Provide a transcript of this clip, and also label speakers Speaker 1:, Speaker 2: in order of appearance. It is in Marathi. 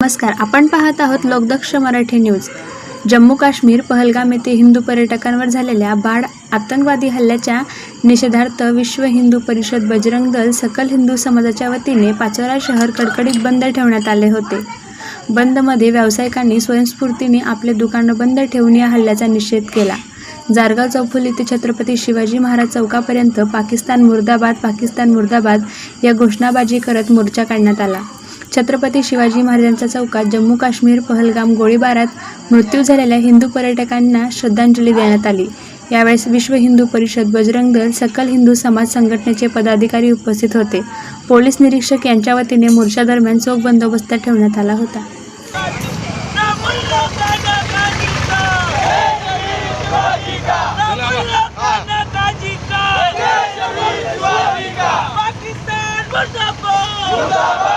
Speaker 1: नमस्कार आपण पाहत आहोत लोकदक्ष मराठी न्यूज. जम्मू काश्मीर पहलगाम येथे हिंदू पर्यटकांवर झालेल्या बाढ आतंकवादी हल्ल्याच्या निषेधार्थ विश्व हिंदू परिषद बजरंग दल सकल हिंदू समाजाच्या वतीने पाचोरा शहर कडकडीत बंद ठेवण्यात आले होते. बंदमध्ये व्यावसायिकांनी स्वयंस्फूर्तीने आपले दुकानं बंद ठेवून या हल्ल्याचा निषेध केला. जारगाव चौफुली ते छत्रपती शिवाजी महाराज चौकापर्यंत पाकिस्तान मुर्दाबाद पाकिस्तान मुर्दाबाद या घोषणाबाजी करत मोर्चा काढण्यात आला. छत्रपती शिवाजी महाराजांच्या चौकात जम्मू काश्मीर पहलगाम गोळीबारात मृत्यू झालेल्या हिंदू पर्यटकांना श्रद्धांजली देण्यात आली. यावेळेस विश्व हिंदू परिषद बजरंग दल सकल हिंदू समाज संघटनेचे पदाधिकारी उपस्थित होते. पोलीस निरीक्षक यांच्या वतीने मोर्चादरम्यान चोख बंदोबस्त ठेवण्यात आला होता.
Speaker 2: मुर्दाबाद